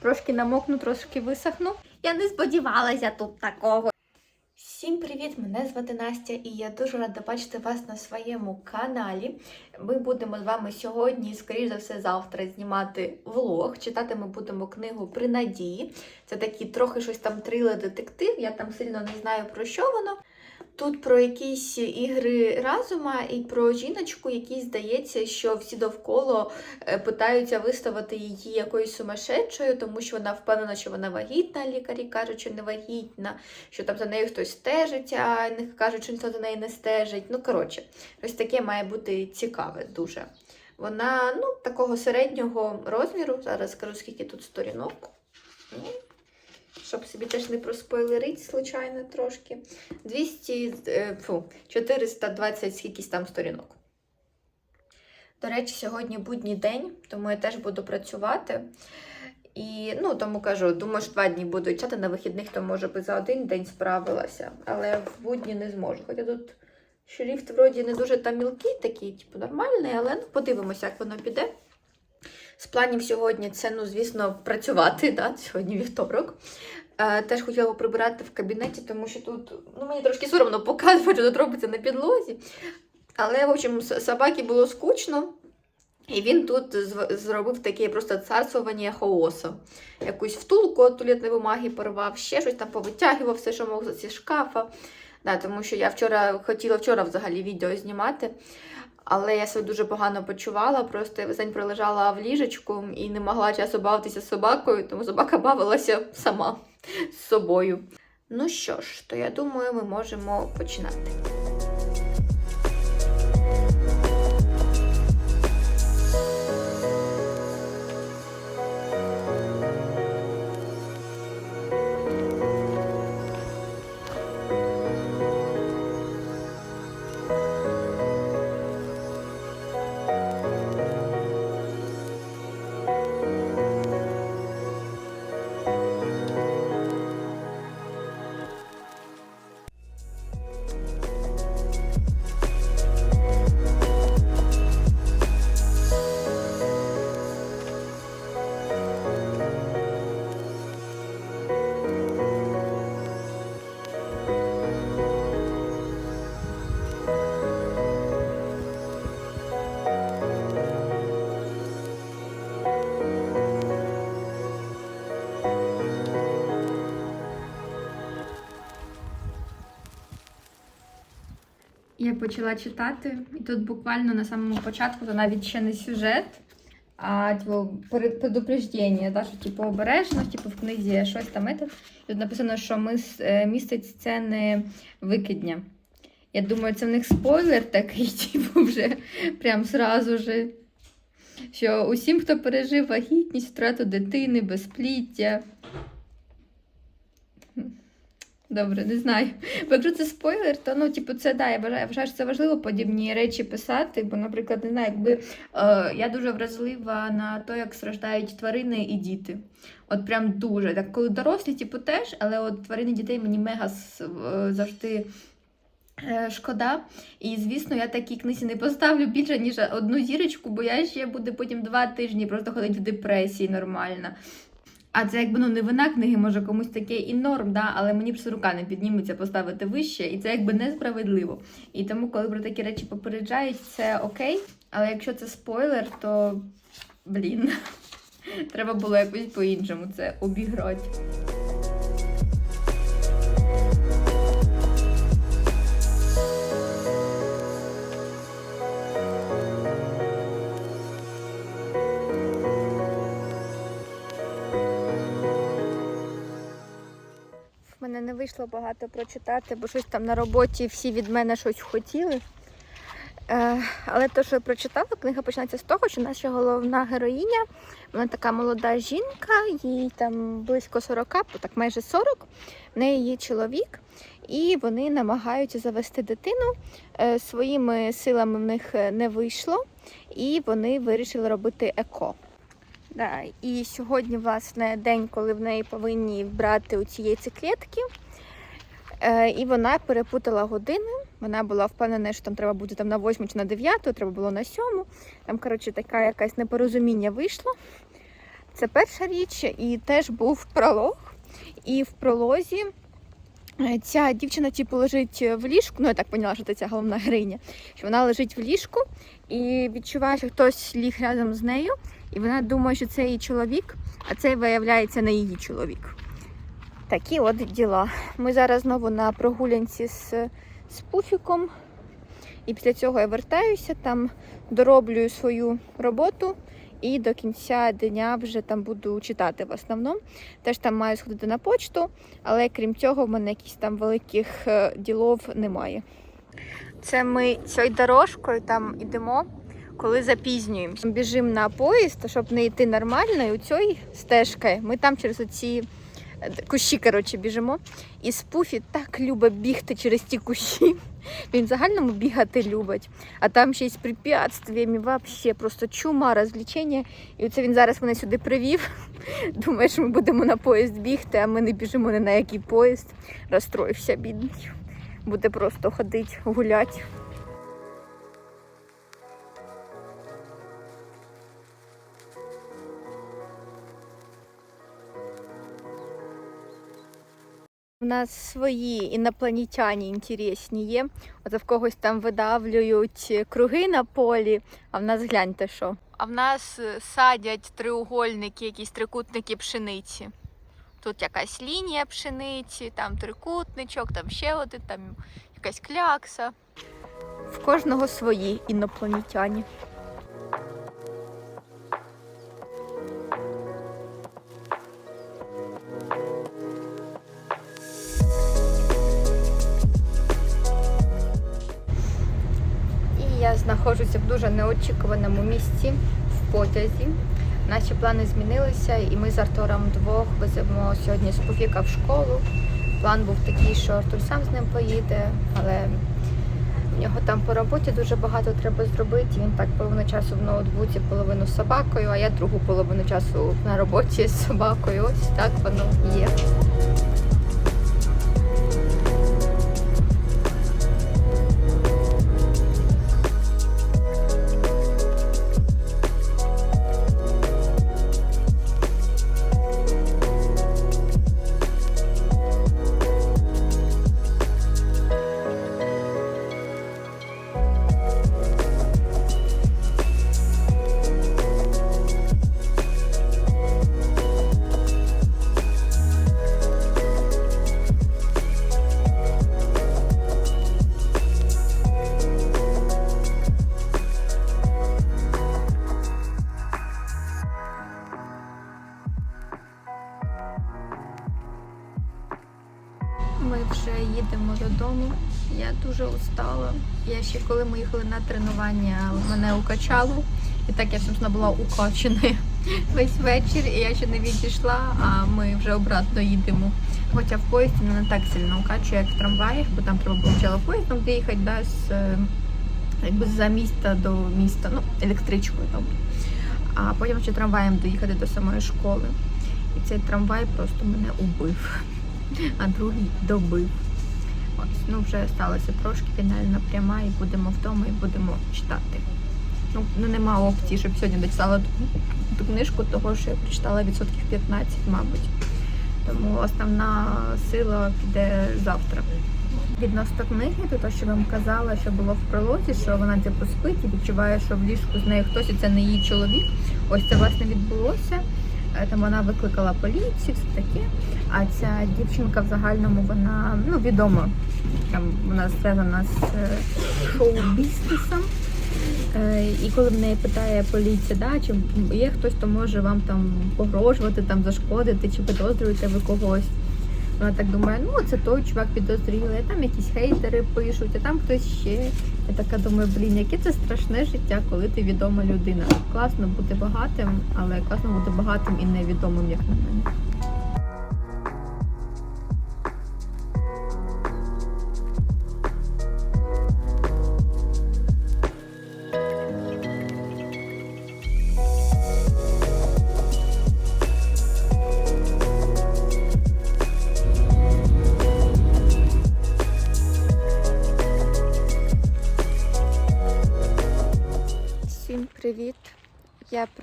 Трошки намокну, трошки висохну. Я не сподівалася тут такого. Всім привіт! Мене звати Настя, і я дуже рада бачити вас на своєму каналі. Ми будемо з вами сьогодні, скоріш за все, завтра знімати влог. Читати ми будемо книгу При надії. Це такий трохи щось там трилер детектив. Я там сильно не знаю про що воно. Тут про якісь ігри разума і про жіночку, якій здається, що всі довкола е, питаються виставити її якоюсь сумасшедшою, тому що вона впевнена, що вона вагітна. Лікарі кажуть, що не вагітна, що там за нею хтось стежить, а не кажуть, що ніхто за нею не стежить. Ну, коротше, ось таке має бути цікаве дуже. Вона ну, такого середнього розміру. Зараз скажу, скільки тут сторінок. Щоб собі теж не проспойлерить, случайно трошки. 200, е, фу, 420 скількись там сторінок. До речі, сьогодні будній день, тому я теж буду працювати. І ну, тому кажу, думаю, що два дні буду чати на вихідних, то може би за один день справилася, але в будні не зможу. Хоча тут шрифт вроді не дуже там мілкий, такий, типу, нормальний, але ну, подивимося, як воно піде. З планів сьогодні це, ну, звісно, працювати, да? сьогодні вівторок. Е, теж хотіла прибирати в кабінеті, тому що тут ну, мені трошки соромно показувати, що тут робиться на підлозі. Але, в общем, с- собаці було скучно. І він тут зробив таке просто царствування хаосу. Якусь втулку від туалетної бумаги порвав, ще щось там повитягував, все, що мог зі шкафа. Да, тому що я вчора хотіла вчора взагалі відео знімати, але я себе дуже погано почувала. Просто я весь день пролежала в ліжечку і не могла часу бавитися з собакою, тому собака бавилася сама з собою. Ну що ж, то я думаю, ми можемо починати. Я почала читати, і тут буквально на самому початку, то навіть ще не сюжет, а типу, предупреждення, да, що типу, обережно, типу, в книзі щось там. Это. Тут написано, що ми, е, містить сцени викидня. Я думаю, це в них спойлер такий, типу, вже прям сразу же. Що усім, хто пережив вагітність, втрату дитини, безпліття. Добре, не знаю. Бо якщо це спойлер, то ну, типу, це да, я вважаю, я вважаю, що це важливо подібні речі писати. Бо, наприклад, не знаю, якби е, я дуже вразлива на те, як страждають тварини і діти. От прям дуже. Так, коли дорослі, типу, теж, але от тварини дітей мені мега е, завжди. е, Шкода, і звісно, я такій книзі не поставлю більше, ніж одну зірочку, бо я ще буду потім два тижні просто ходити в депресії нормально. А це якби ну не вина книги, може комусь таке і норм, да? але мені просто рука не підніметься поставити вище, і це якби несправедливо. І тому, коли про такі речі попереджають, це окей. Але якщо це спойлер, то блін, треба було якось по-іншому це обіграти. Вийшло багато прочитати, бо щось там на роботі всі від мене щось хотіли. Е, але те, що я прочитала, книга починається з того, що наша головна героїня, вона така молода жінка, їй там близько 40, так майже 40, в неї є чоловік, і вони намагаються завести дитину. Е, своїми силами в них е, не вийшло, і вони вирішили робити еко. Да, і сьогодні, власне, день, коли в неї повинні брати у ці яйцеклітки. Е, і вона перепутала години. Вона була впевнена, що там треба бути там на 8 чи на 9, треба було на 7. Там, коротше, таке якесь непорозуміння вийшло. Це перша річ, і теж був пролог. І в пролозі е, ця дівчина типу лежить в ліжку. Ну, я так поняла, що це ця головна героїня, що вона лежить в ліжку і відчуває, що хтось ліг рядом з нею, і вона думає, що це її чоловік, а це виявляється не її чоловік. Такі от діла. Ми зараз знову на прогулянці з, з пуфіком. І після цього я вертаюся, там дороблюю свою роботу і до кінця дня вже там буду читати в основному. Теж там маю сходити на почту, але крім цього, в мене якихось там великих е, ділов немає. Це ми цією дорожкою там йдемо, коли запізнюємося. Біжимо на поїзд, щоб не йти нормально, і у цій стежкою ми там через оці кущі коротше, біжимо. І Спуфі так любить бігти через ті кущі. Він в загальному бігати любить. А там ще й з препятствиями, вообще просто чума, розвлечення. І оце він зараз мене сюди привів. Думає, що ми будемо на поїзд бігти, а ми не біжимо ні на який поїзд. Розстроївся, бідний. Буде просто ходити, гуляти. У нас свої інопланетяні інтересні є. Оце в когось там видавлюють круги на полі, а в нас гляньте що. А в нас е, садять треугольники, якісь трикутники пшениці. Тут якась лінія пшениці, там трикутничок, там ще один, там якась клякса. В кожного свої інопланетяні. Знаходжуся в дуже неочікуваному місці в потязі. Наші плани змінилися, і ми з Артуром двох веземо сьогодні з в школу. План був такий, що Артур сам з ним поїде, але в нього там по роботі дуже багато треба зробити. Він так половину часу в ноутбуці, половину з собакою, а я другу половину часу на роботі з собакою. Ось так воно є. Тренування, мене укачало. І так я собственно, була укачена весь вечір, і я ще не відійшла, а ми вже обратно їдемо. Хоча в поїзді не так сильно укачує, як в трамваях, бо там треба було поїздом доїхати да, з, е, якби за міста до міста, ну, електричкою. Тобто. А потім ще трамваєм доїхати до самої школи. І цей трамвай просто мене убив а другий добив. Ось, ну вже сталося трошки фінальна пряма, і будемо вдома і будемо читати. Ну, ну нема опції, щоб сьогодні дочитала ту, книжку, того що я прочитала відсотків 15, мабуть. Тому основна сила піде завтра. Відносно книги, то те, що вам казала, що було в пролозі, що вона типу спить і відчуває, що в ліжку з нею хтось і це не її чоловік. Ось це власне відбулося. Там вона викликала поліцію, все таке. А ця дівчинка в загальному вона ну, відома. Там вона зв'язана з е, шоу-бізнесом. Е, І коли в неї питає поліція, да, чи є хтось, хто може вам там погрожувати, там зашкодити, чи підозрюєте ви когось. Вона так думає, ну це той чувак підозрілий, там якісь хейтери пишуть, а там хтось ще. Я така думаю, блін, яке це страшне життя, коли ти відома людина. Класно бути багатим, але класно бути багатим і невідомим, як на мене.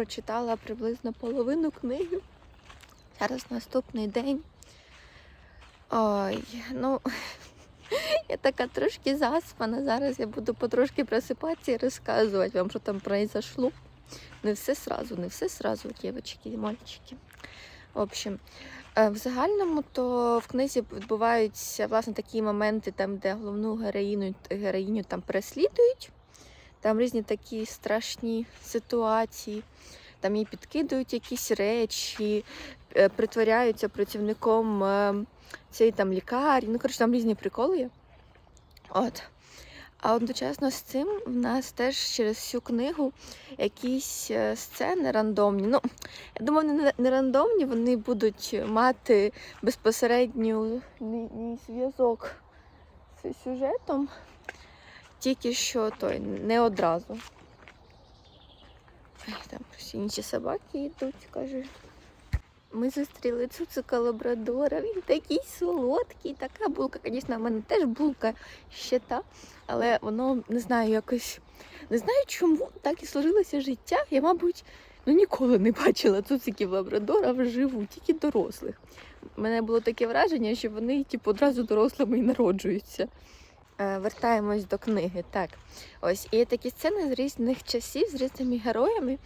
Прочитала приблизно половину книги. Зараз наступний день. Ой, ну я така трошки заспана. Зараз я буду потрошки просипатися і розказувати вам, що там произошло. Не все сразу, не все сразу, дівчатки і мальчики. В общем, е, в загальному то в книзі відбуваються власне такі моменти, там, де головну героїню, героїню там переслідують. Там різні такі страшні ситуації. Там їй підкидують якісь речі, е, притворяються працівником е, цієї там лікарні. Ну, коротше, там різні приколи є. От. А одночасно з цим в нас теж через всю книгу якісь е, сцени рандомні. Ну, я думаю, не, рандомні, вони будуть мати мій зв'язок з сюжетом, тільки що той не одразу. Ай, Там всі інші собаки йдуть, каже. Ми зустріли цуцика лабрадора, він такий солодкий, така булка. Звісно, в мене теж булка ще та, але воно не знаю, якось не знаю, чому так і сложилося життя. Я, мабуть, ну ніколи не бачила цуциків лабрадора вживу, тільки дорослих. У мене було таке враження, що вони типу, одразу дорослими і народжуються. Е, Вертаємось до книги. Так, ось і такі сцени з різних часів, з різними героями.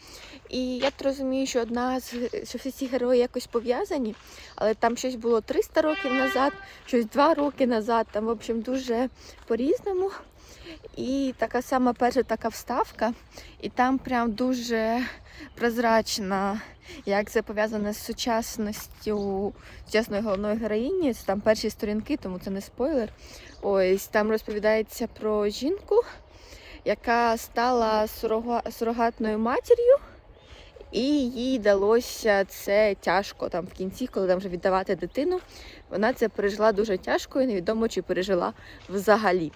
І я розумію, що одна з що всі ці герої якось пов'язані, але там щось було 300 років назад, щось 2 роки назад. Там, в общем, дуже по-різному. І така сама перша така вставка, і там прям дуже прозрачна, як це пов'язане з сучасністю сучасної головної героїні. Це там перші сторінки, тому це не спойлер. Ось там розповідається про жінку, яка стала сурога- сурогатною матір'ю. І їй далося це тяжко там в кінці, коли там вже віддавати дитину. Вона це пережила дуже тяжко і невідомо, чи пережила взагалі.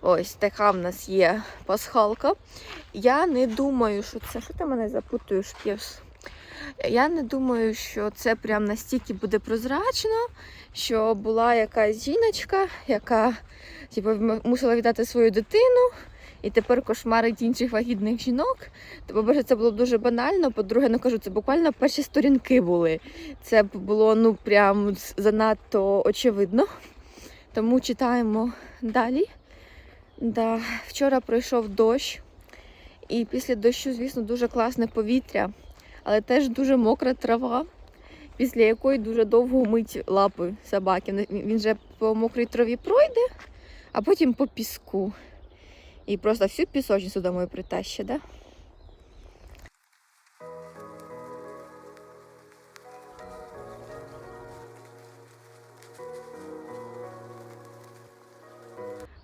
Ось така в нас є пасхалка. Я не думаю, що це. Що ти мене запутуєш, п'єс? Я не думаю, що це прям настільки буде прозрачно, що була якась жіночка, яка типу, мусила віддати свою дитину. І тепер кошмарить інших вагітних жінок. То, по-перше, це було дуже банально. По-друге, ну кажу, це буквально перші сторінки були. Це було ну прям занадто очевидно. Тому читаємо далі. Да. Вчора пройшов дощ, і після дощу, звісно, дуже класне повітря, але теж дуже мокра трава, після якої дуже довго мить лапи собаки. Він- Він же по мокрій траві пройде, а потім по піску. І просто всю пісочницю домой притащить, да?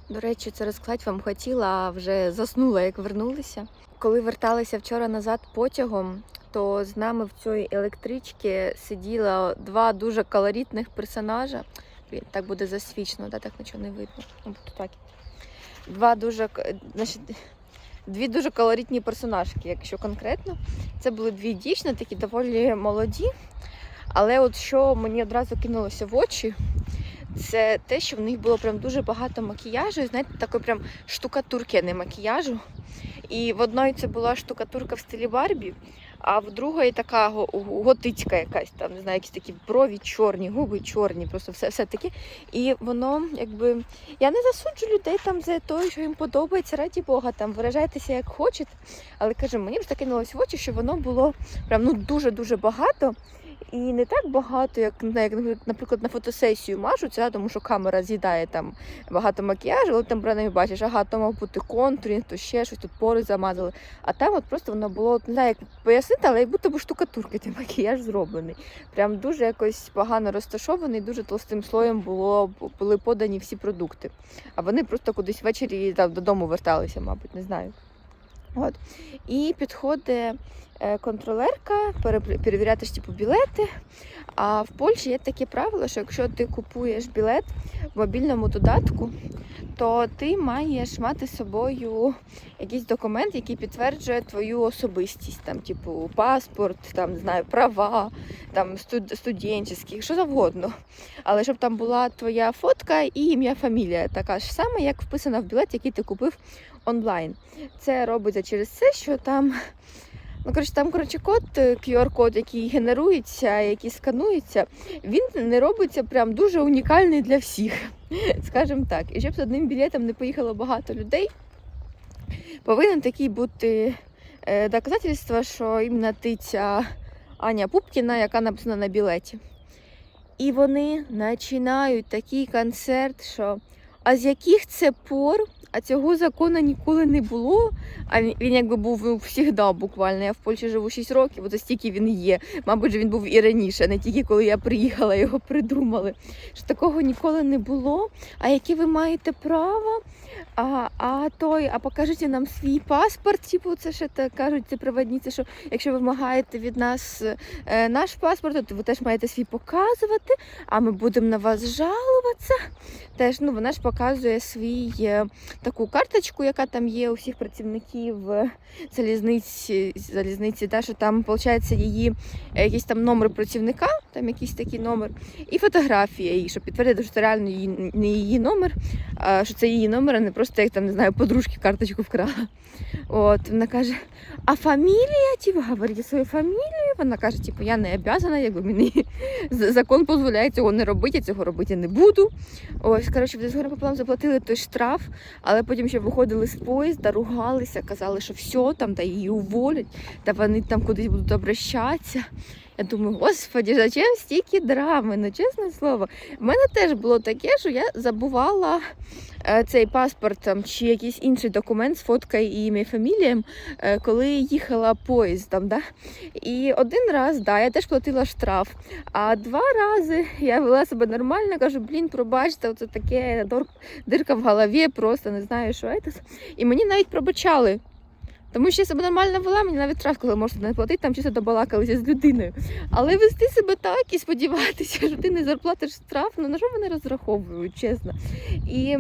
До речі, це розклад вам хотіла, а вже заснула, як вернулися. Коли верталися вчора назад потягом, то з нами в цій електричці сиділо два дуже колоритних персонажа. Так буде засвічно, да? так нічого не видно. Ну, так. Два дуже, значить, дві дуже колоритні персонажки, якщо конкретно. Це були дві дівчини, такі доволі молоді. Але от що мені одразу кинулося в очі, це те, що в них було прям дуже багато макіяжу, і, знаєте, такої прям штукатурки, а не макіяжу. І в одної це була штукатурка в стилі Барбі, а в другої така го- готицька якась, там, не знаю, якісь такі брові чорні, губи чорні, просто все, все таке. І воно, якби, я не засуджу людей там за те, що їм подобається, раді Бога, там виражайтеся як хочете. Але кажу, мені б кинулось в очі, що воно було прям ну дуже-дуже багато. І не так багато, як, як наприклад, на фотосесію мажуться, тому що камера з'їдає там багато макіяжу, але там не бачиш, ага, то мав бути контурінг, то ще щось, тут пори замазали. А там от просто воно було, не знаю, як пояснити, але як будто б штукатурки, той макіяж зроблений. Прям дуже якось погано розташований, дуже толстим слоєм було, були подані всі продукти. А вони просто кудись ввечері там, додому верталися, мабуть, не знаю. От. І підходить контролерка перевіряти ж типу білети. А в Польщі є таке правило, що якщо ти купуєш білет в мобільному додатку, то ти маєш мати з собою якийсь документ, який підтверджує твою особистість, там, типу, паспорт, там, знаю, права, там студ- студентські, що завгодно. Але щоб там була твоя фотка і ім'я, фамілія, така ж сама, як вписана в білет, який ти купив онлайн. Це робиться через те, що там Ну, коротше, там, коротше, код, е, QR-код, який генерується, який сканується, він не робиться прям дуже унікальний для всіх, скажімо так. І щоб з одним білетом не поїхало багато людей, повинен такий бути е, доказательство, що іменно ти ця Аня Пупкіна, яка написана на білеті. І вони починають такий концерт, що а з яких це пор, а цього закону ніколи не було. А він, він якби був ну, всігда буквально. Я в Польщі живу 6 років, от стільки він є. Мабуть, він був і раніше, не тільки коли я приїхала, його придумали. Що такого ніколи не було. А яке ви маєте право? А, а той, а покажіть нам свій паспорт. Типу, це ще так кажуть, ці проводниці, що якщо ви вимагаєте від нас е, наш паспорт, то ви теж маєте свій показувати, а ми будемо на вас жалуватися. Теж ну вона ж показує свій е, таку карточку, яка там є у всіх працівників е, залізниці, залізниці, та, що там виходить її е, якийсь там номер працівника, там якийсь такий номер, і фотографія її, щоб підтвердити, що це реально її, не її номер, а що це її номер, а не просто як там не знаю, подружки карточку вкрала. От вона каже: а фамілія? Типу, говорите свою фамілію? Вона каже, типу, я не обязана, якби мені закон дозволяє цього не робити, я цього робити не буду. Ось, коротше, пополам заплатили той штраф, але потім ще виходили з поїзда, ругалися, казали, що все, там та її уволять, та вони там кудись будуть обращатися. Я думаю, господі, зачем стільки драми? Ну, чесне слово. В мене теж було таке, що я забувала е, цей паспорт там, чи якийсь інший документ з фоткою і ім'я фамілієм, е, коли їхала поїздом. Да? І один раз, да, я теж платила штраф. А два рази я вела себе нормально, кажу, блін, пробачте, оце таке дирка в голові, просто не знаю, що це. І мені навіть пробачали. Тому що я себе нормально вела, мені навіть штраф, коли можна не платити, там чисто добалакалися з людиною. Але вести себе так і сподіватися, що ти не заплатиш штраф, ну на що вони розраховують, чесно. І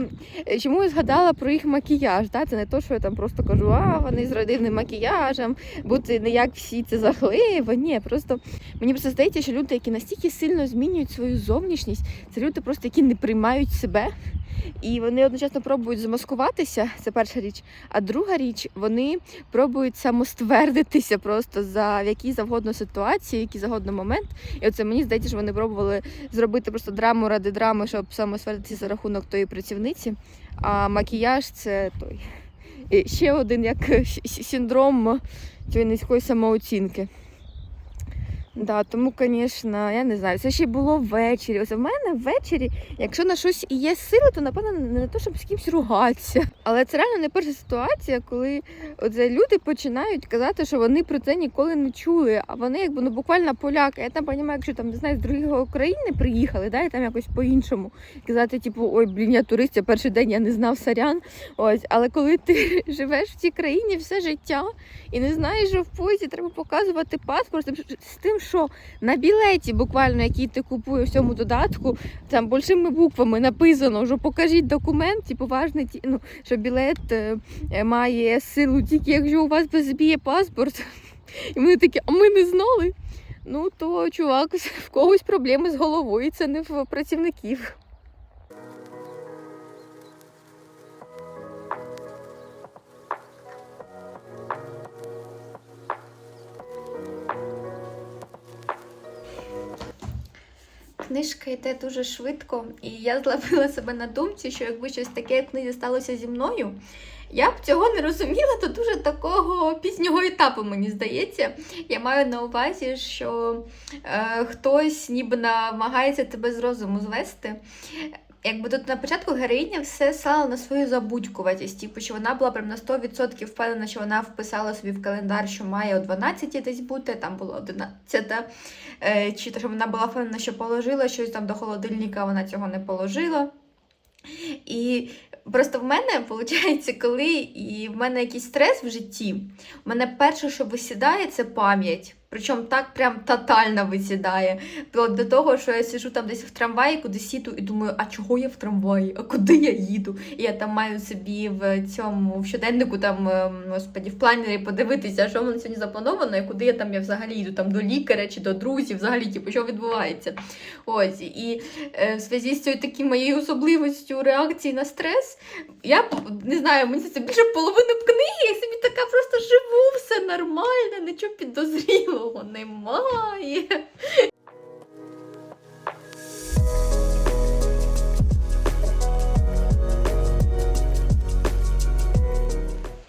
е, чому я згадала про їх макіяж? Да? Це не то, що я там просто кажу, а вони з родинним макіяжем, бути не як всі це жахливо. Ні, просто мені просто здається, що люди, які настільки сильно змінюють свою зовнішність, це люди просто які не приймають себе. І вони одночасно пробують замаскуватися, це перша річ. А друга річ, вони пробують самоствердитися просто за в якій завгодно ситуації, який завгодно момент. І оце мені здається, що вони пробували зробити просто драму ради драми, щоб самоствердитися за рахунок тої працівниці. А макіяж це той. І ще один як с- синдром цієї низької самооцінки. Да, тому, звісно, я не знаю, це ще було ввечері. Ось в мене ввечері, якщо на щось є сили, то напевно не на те, щоб з кимось ругатися. Але це реально не перша ситуація, коли оце люди починають казати, що вони про це ніколи не чули. А вони якби ну буквально поляки. Я там розумію, якщо там не знаю, з другої країни приїхали, да, і там якось по-іншому казати, типу, ой, блін, я турист, я перший день я не знав сорян. Ось, але коли ти живеш в цій країні все життя і не знаєш, що в поїзді треба показувати паспорт з тим, що на білеті, буквально, який ти купуєш в цьому додатку, там большими буквами написано, що покажіть документ, типу, важний, ті- ну, що білет е, е, має силу тільки якщо у вас збіє паспорт. І вони такі, а ми не знали. Ну, то чувак, в когось проблеми з головою, це не в працівників. Книжка йде дуже швидко, і я зловила себе на думці, що якби щось таке в книзі сталося зі мною, я б цього не розуміла до дуже такого пізнього етапу, мені здається. Я маю на увазі, що е, хтось ніби намагається тебе з розуму звести. Якби тут на початку героїня все сала на свою забудькуватість, типу, що вона була прям на 100% впевнена, що вона вписала собі в календар, що має о 12 десь бути, там було 11, е, чи то, що вона була впевнена, що положила щось там до холодильника, вона цього не положила. І просто в мене, виходить, коли і в мене якийсь стрес в житті, в мене перше, що висідає, це пам'ять. Причому так прям тотально висідає. До того, що я сижу там десь в трамваї, кудись їду і думаю, а чого я в трамваї? А куди я їду? І я там маю собі в цьому в щоденнику, там, ем, господі, в планері подивитися, що в мене сьогодні заплановано, і куди я там я взагалі їду, там до лікаря чи до друзів, взагалі, типу, що відбувається. Ось. І е, в зв'язку з цією такою моєю особливістю реакції на стрес, я не знаю, мені це більше половини книги, я собі така просто живу, все нормально, нічого підозрілого немає.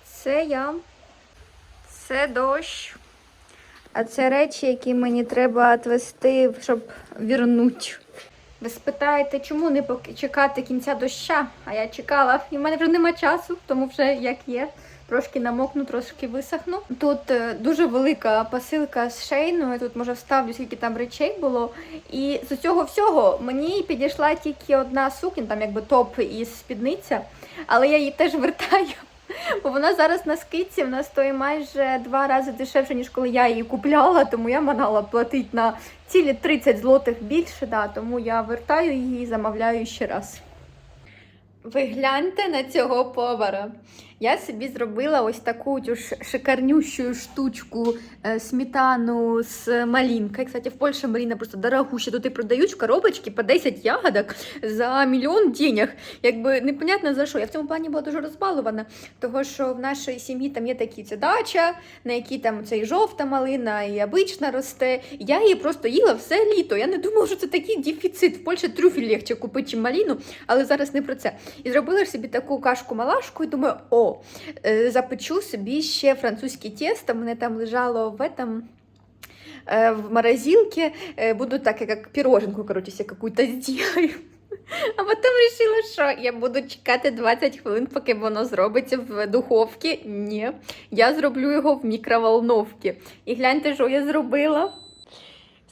Це я, це дощ. А це речі, які мені треба відвести, щоб вірнути. Ви спитаєте, чому не чекати кінця доща? А я чекала, і в мене вже нема часу, тому вже як є. Трошки намокну, трошки висохну. Тут е, дуже велика посилка з шейною. Тут може вставлю, скільки там речей було. І з цього всього мені підійшла тільки одна сукня, там якби топ і спідниця, але я її теж вертаю. Бо вона зараз на скидці, вона стоїть майже два рази дешевше, ніж коли я її купляла, тому я манала платити на цілі 30 злотих більше, да, тому я вертаю її і замовляю ще раз. Ви гляньте на цього повара. Я собі зробила ось таку шикарнющу штучку е, сметану з малинкою. Кстати, в Польщі малина просто дорогуща. Тут і продають в коробочки по 10 ягодок за мільйон денег. Якби непонятно за що. Я в цьому плані була дуже розбалована, того що в нашій сім'ї там є такі це дача, на якій там це і жовта малина, і обична росте. Я її просто їла все літо. Я не думала, що це такий дефіцит. В Польщі трюфель легче купити, чим маліну, але зараз не про це. І зробила ж собі таку кашку-малашку і думаю, о, е, запечу собі ще французьке тісто. Мене там лежало в этом. э, В морозилке э, буду так, как пироженку, короче, себе какую-то сделаю. А потім вирішила, що я буду чекати 20 хвилин, поки воно зробиться в духовці. Ні, я зроблю його в мікроволновці. І гляньте, що я зробила.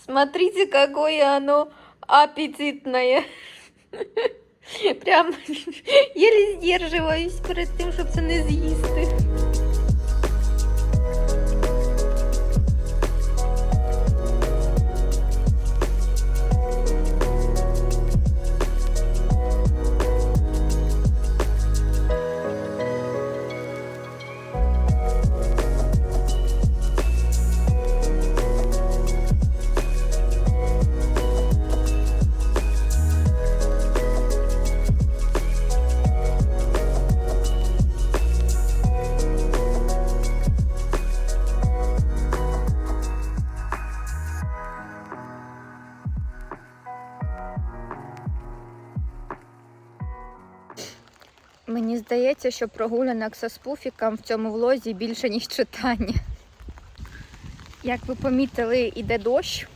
Смотрите, какое оно аппетитное. Прям еле здерживаюсь перед тим, щоб це не з'їсти. Мені здається, що прогулянок со спуфіком в цьому влозі більше, ніж читання. Як ви помітили, іде дощ.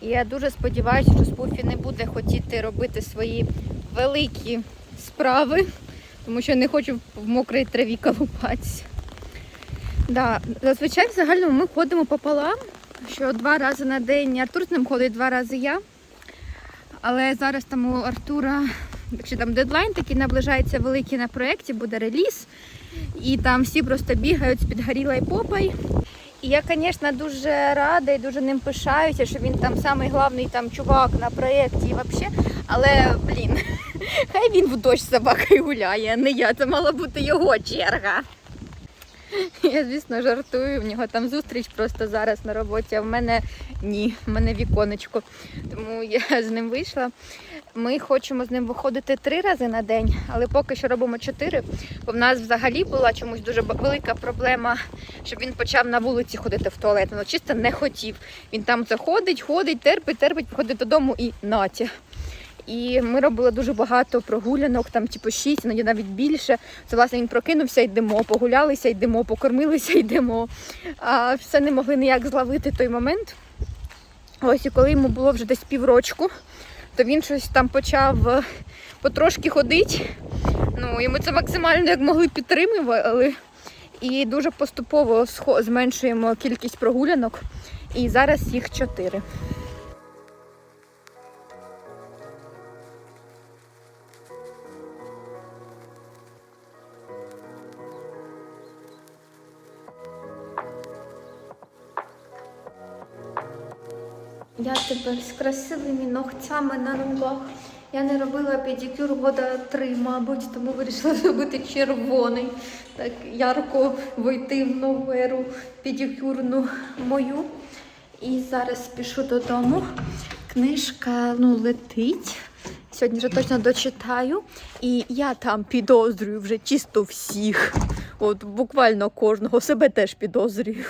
І я дуже сподіваюся, що спуфі не буде хотіти робити свої великі справи, тому що не хочу в мокрій траві колупатися. Да, зазвичай в загальному ми ходимо пополам, що два рази на день Артур з ним ходить, два рази я. Але зараз там у Артура Якщо там дедлайн такий наближається великий на проєкті, буде реліз, і там всі просто бігають з підгорілою попою. І я, звісно, дуже рада і дуже ним пишаюся, що він там самий головний там чувак на проєкті і взагалі. Але, блін, хай він в дощ собакою гуляє, а не я. Це мала бути його черга. Я, звісно, жартую, в нього там зустріч просто зараз на роботі, а в мене ні, в мене віконечко. Тому я з ним вийшла. Ми хочемо з ним виходити три рази на день, але поки що робимо чотири. Бо в нас взагалі була чомусь дуже велика проблема, щоб він почав на вулиці ходити в туалет. Ну, чисто не хотів. Він там заходить, ходить, терпить, терпить, приходить додому і натя. І ми робили дуже багато прогулянок, там типу шість, іноді навіть більше. Це власне він прокинувся, йдемо, погулялися, йдемо, покормилися, йдемо. А все не могли ніяк зловити той момент. Ось і коли йому було вже десь піврочку, то він щось там почав е, потрошки ходити. Ну, і ми це максимально як могли підтримували. І дуже поступово зменшуємо кількість прогулянок. І зараз їх чотири. Я тепер з красивими ногтями на ногах. Я не робила педикюр года три, мабуть, тому вирішила зробити червоний. Так ярко войти в нову еру педикюрну мою. І зараз спішу додому. Книжка ну, летить. Сьогодні вже точно дочитаю. І я там підозрюю вже чисто всіх. От буквально кожного себе теж підозрюю.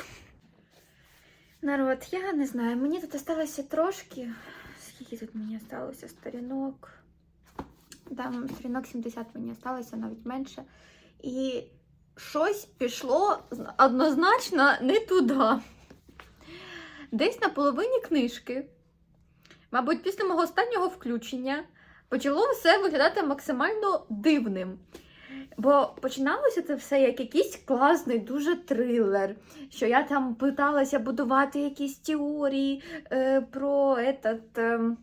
Народ, я не знаю, мені тут осталося трошки. Скільки тут мені осталося сторінок? Там сторінок 70 мені осталося, навіть менше. І щось пішло однозначно не туди. Десь на половині книжки, мабуть, після мого останнього включення почало все виглядати максимально дивним. Бо починалося це все як якийсь класний дуже трилер, що я там питалася будувати якісь теорії е, про этот, е,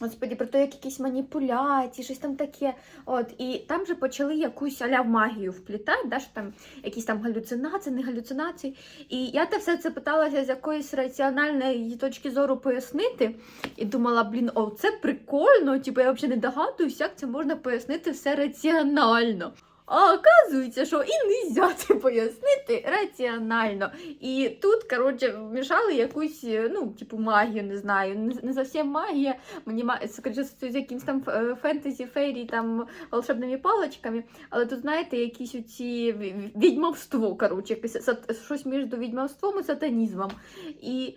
господі, про те, як якісь маніпуляції, щось там таке. От, і там вже почали якусь аля магію вплітати, да, що там якісь там галюцинації, не галюцинації. І я те все це питалася з якоїсь раціональної точки зору пояснити. І думала, блін, о, це прикольно, типу я взагалі не догадуюсь, як це можна пояснити все раціонально. А оказується, що і нельзя це пояснити раціонально. І тут, коротше, вмішали якусь, е, ну, типу, магію, не знаю. Не, зовсім магія. Мені ма- з якимось там е, фентезі, фейрі, там волшебними паличками. Але тут, знаєте, якісь оці ві- відьмовство, коротше, якесь щось між відьмовством і сатанізмом. І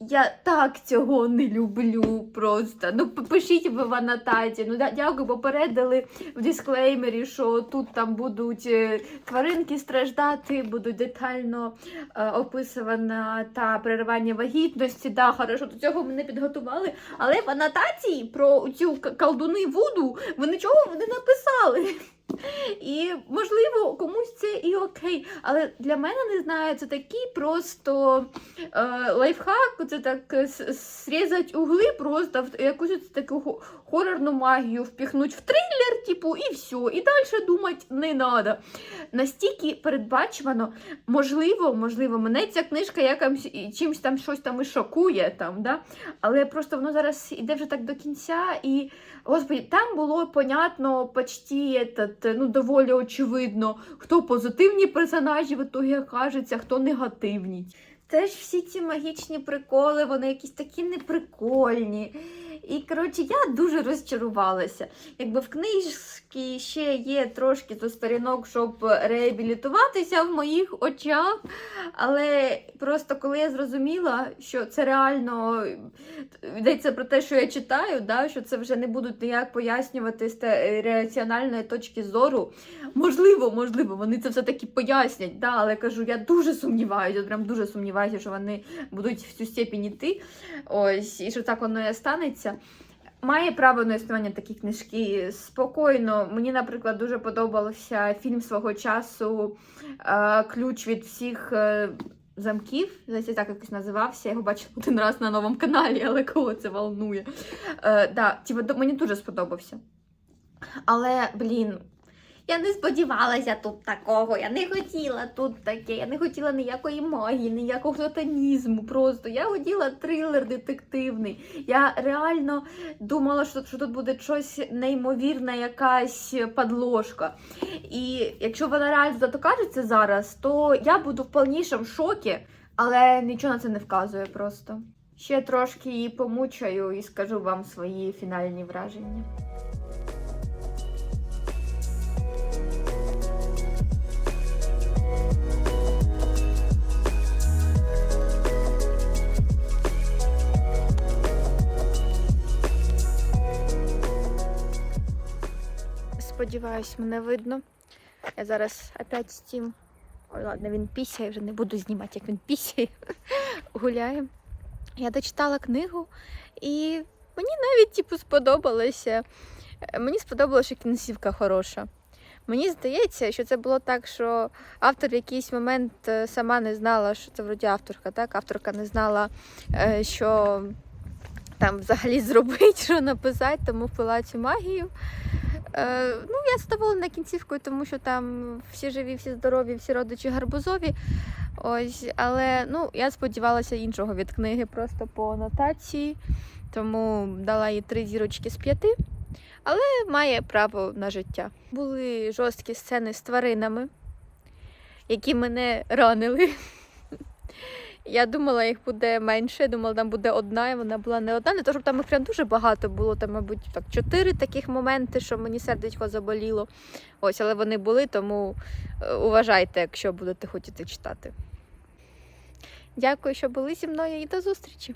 я так цього не люблю просто. Ну, пишіть ви в анотації. Ну, дя- дякую, попередили в дисклеймері, що тут там будуть е, тваринки страждати, будуть детально е, описана та переривання вагітності. Да, хорошо, до цього мене підготували. Але в анотації про цю колдуни Вуду ви нічого не написали. І можливо комусь це і окей. Але для мене не знаю, це такий просто е, лайфхак, це так е, срізати угли, просто в якусь таку хо- хорорну магію впіхнуть в трилер, типу, і все. І далі думати не треба. Настільки передбачувано, можливо, можливо, мене ця книжка якимсь і- чимсь там щось там і шокує, там, да? але просто воно зараз іде вже так до кінця і. Господи, там було понятно, почти этот, ну, доволі очевидно, хто позитивні персонажі в ітогі окажеться, хто негативні. Теж всі ці магічні приколи, вони якісь такі неприкольні. І, коротше, я дуже розчарувалася. Якби в книжці ще є трошки до сторінок, щоб реабілітуватися в моїх очах. Але просто коли я зрозуміла, що це реально йдеться про те, що я читаю, да, що це вже не будуть ніяк пояснювати з те- раціональної точки зору. Можливо, можливо, вони це все-таки пояснять, да, але кажу, я дуже сумніваюся, прям дуже сумніваюся, що вони будуть в цю степінь іти. Ось, і що так воно і станеться. Має право на існування такі книжки спокійно. Мені, наприклад, дуже подобався фільм свого часу е, Ключ від всіх е, замків. Здається, так якось називався. Я його бачила один раз на новому каналі, але кого це волнує. Е, да, типу, мені дуже сподобався. Але, блін, я не сподівалася тут такого. Я не хотіла тут таке. Я не хотіла ніякої магії, ніякого сатанізму. Просто я хотіла трилер детективний. Я реально думала, що, що тут буде щось неймовірне, якась подложка. І якщо вона реально докажеться зараз, то я буду в повнішому шокі, але нічого на це не вказує просто. Ще трошки її помучаю і скажу вам свої фінальні враження. Сподіваюсь, мене видно. Я зараз опять з тим. Ой, ладно, він пісяє, вже не буду знімати, як він пісяє. Гуляємо. Я дочитала книгу, і мені навіть типу, сподобалося. Мені сподобалося, що кінцівка хороша. Мені здається, що це було так, що автор в якийсь момент е, сама не знала, що це вроді авторка, так? Авторка не знала, е, що там взагалі зробити, що написати, тому впила цю магію. Е, ну, я задоволена кінцівкою, тому що там всі живі, всі здорові, всі родичі гарбузові. Ось, але ну, я сподівалася іншого від книги просто по анотації, тому дала їй три зірочки з п'яти, але має право на життя. Були жорсткі сцени з тваринами, які мене ранили. Я думала, їх буде менше, я думала, там буде одна, і вона була не одна. Не то, щоб там їх прям дуже багато було, там, мабуть, так, чотири таких моменти, що мені сердечко заболіло. Ось, але вони були, тому е, уважайте, якщо будете хотіти читати. Дякую, що були зі мною і до зустрічі!